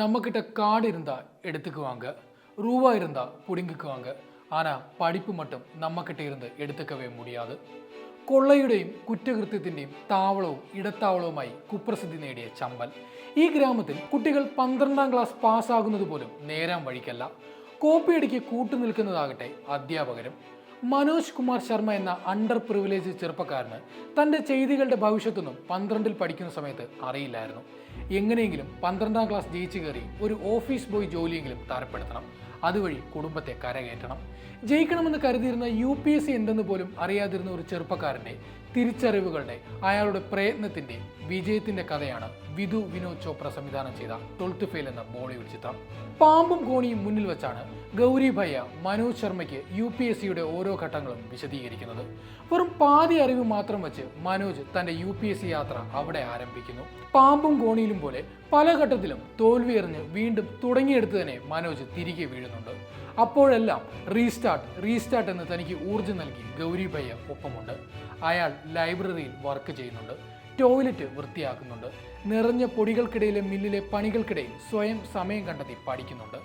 நம்மக்கிட்ட காடு இருந்தால் எடுத்துக்குவாங்க ரூபா இருந்தால் பிடுங்கிக்குவாங்க ആന പഠിപ്പ് மட்டும் നമ്മക്കിട്ട് ഇരുന്ന് എടുത്തുക്കവേ മുടിയാതെ. കൊള്ളയുടെയും കുറ്റകൃത്യത്തിന്റെയും താവളവും ഇടത്താവളവുമായി കുപ്രസിദ്ധി നേടിയ ചമ്പൽ. ഈ ഗ്രാമത്തിൽ കുട്ടികൾ പന്ത്രണ്ടാം ക്ലാസ് പാസ്സാകുന്നത് പോലും നേരാൻ വഴിക്കല്ല. കോപ്പിയടിക്ക് കൂട്ടുനിൽക്കുന്നതാകട്ടെ അധ്യാപകരും. മനോജ് കുമാർ ശർമ്മ എന്ന അണ്ടർ പ്രിവിലേജ് ചെറുപ്പക്കാരന് തന്റെ ചെയ്തികളുടെ ഭവിഷ്യത്തൊന്നും പന്ത്രണ്ടിൽ പഠിക്കുന്ന സമയത്ത് അറിയില്ലായിരുന്നു. എങ്ങനെയെങ്കിലും പന്ത്രണ്ടാം ക്ലാസ് ജയിച്ചു കയറി ഒരു ഓഫീസ് ബോയ് ജോലിയെങ്കിലും തരപ്പെടുത്തണം. അതുവഴി കുടുംബത്തെ കരകയറ്റണം. ജയിക്കണമെന്ന് കരുതിയിരുന്ന യു പി എസ് സി എന്തെന്ന് പോലും അറിയാതിരുന്ന ഒരു ചെറുപ്പക്കാരന്റെ തിരിച്ചറിവുകളുടെ അയാളുടെ പ്രയത്നത്തിന്റെ വിജയത്തിന്റെ കഥയാണ് വിധു വിനോദ് ചോപ്ര സംവിധാനം ചെയ്ത ട്വൽത്ത് ഫെയിൽ എന്ന ബോളിവുഡ് ചിത്രം. പാമ്പും കോണിയും മുന്നിൽ വെച്ചാണ് ഗൗരി ഭയ്യ മനോജ് ശർമ്മയ്ക്ക് യു പി എസ് സിയുടെ ഓരോ ഘട്ടങ്ങളും വിശദീകരിക്കുന്നത്. വെറും പാതി അറിവ് മാത്രം വെച്ച് മനോജ് തന്റെ യു പി എസ് സി യാത്ര അവിടെ ആരംഭിക്കുന്നു. പാമ്പും കോണിയിലും പോലെ പല ഘട്ടത്തിലും തോൽവി എറിഞ്ഞ് വീണ്ടും തുടങ്ങിയെടുത്ത് തന്നെ മനോജ് തിരികെ വീഴുന്നുണ്ട് അപ്പോഴെല്ലാം റീസ്റ്റാർട്ട് റീസ്റ്റാർട്ട് എന്ന് തനിക്ക് ഊർജം നൽകി ഗൗരി ഭയ്യ ഒപ്പമുണ്ട്. അയാൾ ലൈബ്രറിയിൽ വർക്ക് ചെയ്യുന്നുണ്ട് ടോയ്ലറ്റ് വൃത്തിയാക്കുന്നുണ്ട് നിറഞ്ഞ പൊടികൾക്കിടയിലെ മില്ലിലെ പണികൾക്കിടയിൽ സ്വയം സമയം കണ്ടെത്തി പഠിക്കുന്നുണ്ട്.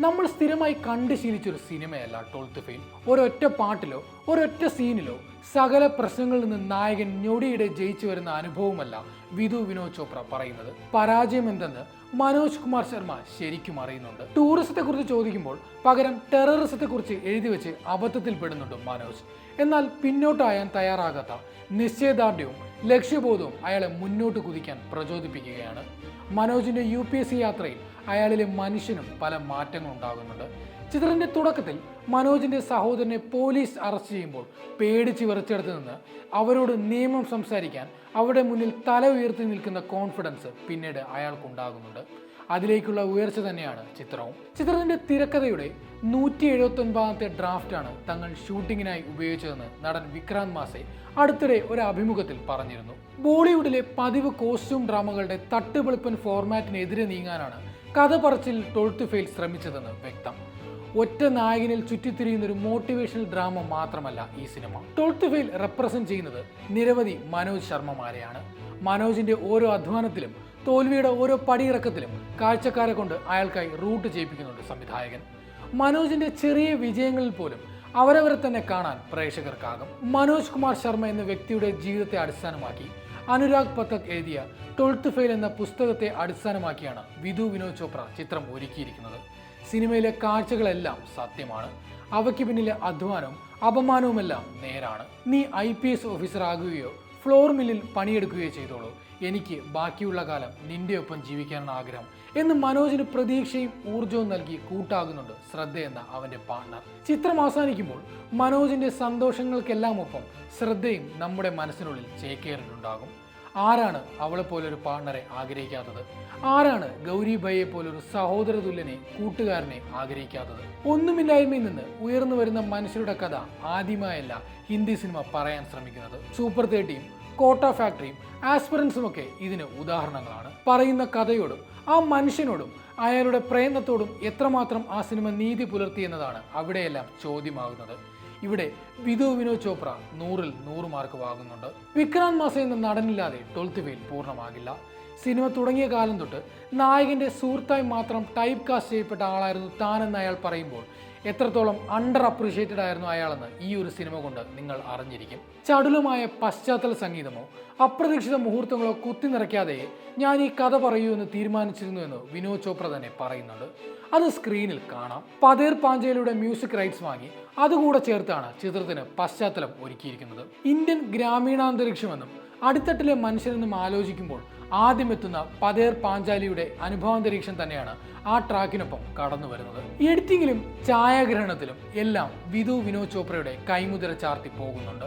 നമ്മൾ സ്ഥിരമായി കണ്ട് ശീലിച്ചൊരു സിനിമയല്ല ട്വൽത്ത് ഫെയിൽ. ഒരൊറ്റ പാട്ടിലോ ഒരൊറ്റ സീനിലോ സകല പ്രശ്നങ്ങളിൽ നിന്ന് നായകൻ ഞൊടിയിടെ ജയിച്ചു വരുന്ന അനുഭവമല്ല വിധു വിനോദ് ചോപ്ര പറയുന്നത്. പരാജയം എന്തെന്ന് മനോജ് കുമാർ ശർമ്മ ശരിക്കും അറിയുന്നുണ്ട്. ടൂറിസത്തെ കുറിച്ച് ചോദിക്കുമ്പോൾ പകരം ടെററിസത്തെ കുറിച്ച് എഴുതി വെച്ച് അബദ്ധത്തിൽ പെടുന്നുണ്ട് മനോജ്. എന്നാൽ പിന്നോട്ടായാൻ തയ്യാറാകാത്ത നിശ്ചയദാർഢ്യവും ലക്ഷ്യബോധവും അയാളെ മുന്നോട്ട് കുതിക്കാൻ പ്രചോദിപ്പിക്കുകയാണ്. മനോജിന്റെ യു പി എസ് സി യാത്രയിൽ അയാളിലെ മനുഷ്യനും പല മാറ്റങ്ങളും ഉണ്ടാകുന്നുണ്ട് ചിത്രത്തിന്റെ തുടക്കത്തിൽ മനോജിന്റെ സഹോദരനെ പോലീസ് അറസ്റ്റ് ചെയ്യുമ്പോൾ പേടിച്ച് വിറച്ചെടുത്ത് നിന്ന് അവരോട് നിയമം സംസാരിക്കാൻ അവരുടെ മുന്നിൽ തല ഉയർത്തി നിൽക്കുന്ന കോൺഫിഡൻസ് പിന്നീട് അയാൾക്കുണ്ടാകുന്നുണ്ട്. അതിലേക്കുള്ള ഉയർച്ച തന്നെയാണ് ചിത്രവും. ചിത്രത്തിന്റെ തിരക്കഥയുടെ നൂറ്റി എഴുപത്തി ഒൻപതാമത്തെ ഡ്രാഫ്റ്റാണ് തങ്ങൾ ഷൂട്ടിങ്ങിനായി ഉപയോഗിച്ചതെന്ന് നടൻ വിക്രാന്ത് മാസെ അടുത്തിടെ ഒരു അഭിമുഖത്തിൽ പറഞ്ഞിരുന്നു. ബോളിവുഡിലെ പതിവ് കോസ്റ്റ്യൂം ഡ്രാമകളുടെ തട്ടുപെളുപ്പൻ ഫോർമാറ്റിനെതിരെ നീങ്ങാനാണ് കഥ പറച്ചിൽ ട്വൽത്ത് ഫെയിൽ ശ്രമിച്ചതെന്ന് വ്യക്തം. ഒറ്റ നായകനിൽ ചുറ്റിത്തിരിയുന്ന ഒരു മോട്ടിവേഷണൽ ഡ്രാമ മാത്രമല്ല ഈ സിനിമ ട്വൽത്ത് ഫെയിൽ റെപ്രസെന്റ് ചെയ്യുന്നത് നിരവധി മനോജ് ശർമ്മമാരെയാണ്. മനോജിന്റെ ഓരോ അധ്വാനത്തിലും തോൽവിയുടെ ഓരോ പടിയിറക്കത്തിലും കാഴ്ചക്കാരെ കൊണ്ട് അയാൾക്കായി റൂട്ട് ചെയ്യിപ്പിക്കുന്നുണ്ട് സംവിധായകൻ. മനോജിന്റെ ചെറിയ വിജയങ്ങളിൽ പോലും അവരവരെ തന്നെ കാണാൻ പ്രേക്ഷകർക്കാകും. മനോജ് കുമാർ ശർമ്മ എന്ന വ്യക്തിയുടെ ജീവിതത്തെ അടിസ്ഥാനമാക്കി അനുരാഗ് പത്തക് എഴുതിയ ട്വൽത്ത് ഫെയിൽ എന്ന പുസ്തകത്തെ അടിസ്ഥാനമാക്കിയാണ് വിധു വിനോദ് ചോപ്ര ചിത്രം ഒരുക്കിയിരിക്കുന്നത്. സിനിമയിലെ കാഴ്ചകളെല്ലാം സത്യമാണ്. അവയ്ക്ക് പിന്നിലെ അധ്വാനവും അപമാനവുമെല്ലാം നേരാണ്. നീ ഐ പി എസ് ഓഫീസർ ആകുകയോ ഫ്ലോർ മില്ലിൽ പണിയെടുക്കുകയോ ചെയ്തോളൂ. എനിക്ക് ബാക്കിയുള്ള കാലം നിന്റെ ഒപ്പം ജീവിക്കാനാണ് ആഗ്രഹം എന്ന് മനോജിന് പ്രതീക്ഷയും ഊർജവും നൽകി കൂട്ടാകുന്നുണ്ട് ശ്രദ്ധയെന്ന അവന്റെ പാർട്ണർ ചിത്രം അവസാനിക്കുമ്പോൾ മനോജിന്റെ സന്തോഷങ്ങൾക്കെല്ലാം ഒപ്പം ശ്രദ്ധയും നമ്മുടെ മനസ്സിനുള്ളിൽ ചേക്കേറിയിട്ടുണ്ടാകും. ആരാണ് അവളെ പോലൊരു പാർട്ണറെ ആഗ്രഹിക്കാത്തത്? ആരാണ് ഗൗരി ഭയെ പോലൊരു സഹോദര തുല്യനെ കൂട്ടുകാരനെ ആഗ്രഹിക്കാത്തത്? ഒന്നുമില്ലായ്മയിൽ നിന്ന് ഉയർന്നു വരുന്ന മനുഷ്യരുടെ കഥ ആദ്യമായല്ല ഹിന്ദി സിനിമ പറയാൻ ശ്രമിക്കുന്നത്. സൂപ്പർ തേർട്ടിയും കോട്ട ഫാക്ടറിയും ആസ്പിറൻസും ഒക്കെ ഇതിന് ഉദാഹരണങ്ങളാണ്. പറയുന്ന കഥയോടും ആ മനുഷ്യനോടും അയാളുടെ പ്രയത്നത്തോടും എത്രമാത്രം ആ സിനിമ നീതി പുലർത്തിയെന്നതാണ് അവിടെയെല്ലാം ചോദ്യമാകുന്നത്. ഇവിടെ വിധു വിനോദ് ചോപ്ര നൂറിൽ നൂറ് മാർക്ക് വാങ്ങുന്നുണ്ട്. വിക്രാന്ത് മാസ എന്ന നടനില്ലാതെ ട്വൽത്ത് ഫെയിൽ പൂർണമാകില്ല. സിനിമ തുടങ്ങിയ കാലം തൊട്ട് നായകന്റെ സുഹൃത്തായി മാത്രം ടൈപ്പ് കാസ്റ്റ് ചെയ്യപ്പെട്ട ആളായിരുന്നു താനെന്ന് അയാൾ പറയുമ്പോൾ എത്രത്തോളം അണ്ടർ അപ്രീഷിയേറ്റഡ് ആയിരുന്നു അയാളെന്ന് ഈ ഒരു സിനിമ കൊണ്ട് നിങ്ങൾ അറിഞ്ഞിരിക്കും. ചടുലമായ പശ്ചാത്തല സംഗീതമോ അപ്രതീക്ഷിത മുഹൂർത്തങ്ങളോ കുത്തി നിറയ്ക്കാതെ ഞാൻ ഈ കഥ പറയൂ എന്ന് തീരുമാനിച്ചിരുന്നു എന്ന് വിനോദ് ചോപ്ര തന്നെ പറയുന്നുണ്ട്. അത് സ്ക്രീനിൽ കാണാം. പതേർ പാഞ്ചയിലൂടെ മ്യൂസിക് റൈറ്റ്സ് വാങ്ങി അതുകൂടെ ചേർത്താണ് ചിത്രത്തിന് പശ്ചാത്തലം ഒരുക്കിയിരിക്കുന്നത്. ഇന്ത്യൻ ഗ്രാമീണാന്തരീക്ഷമെന്നും അടിത്തട്ടിലെ മനുഷ്യരെന്നും ആലോചിക്കുമ്പോൾ ആദ്യം എത്തുന്ന പതേർ പാഞ്ചാലിയുടെ അനുഭവാന്തരീക്ഷം തന്നെയാണ് ആ ട്രാക്കിനൊപ്പം കടന്നു വരുന്നത്. എഡിറ്റിങ്ങിലും ഛായാഗ്രഹണത്തിലും എല്ലാം വിധു വിനോദ് ചോപ്രയുടെ കൈമുദ്ര ചാർത്തി പോകുന്നുണ്ട്.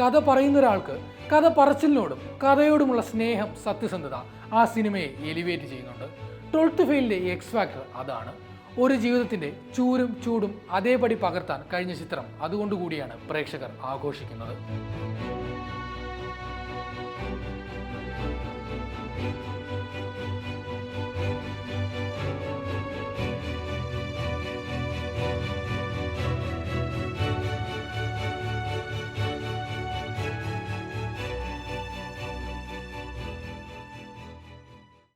കഥ പറയുന്ന ഒരാൾക്ക് കഥ പറച്ചിലിനോടും കഥയോടുമുള്ള സ്നേഹം സത്യസന്ധത ആ സിനിമയെ എലിവേറ്റ് ചെയ്യുന്നുണ്ട്. ട്വൽത്ത് ഫെയിലിന്റെ എക്സ് ഫാക്ടർ അതാണ്. ഒരു ജീവിതത്തിന്റെ ചൂരും ചൂടും അതേപടി പകർത്താൻ കഴിഞ്ഞ ചിത്രം അതുകൊണ്ടുകൂടിയാണ് പ്രേക്ഷകർ ആഘോഷിക്കുന്നത്.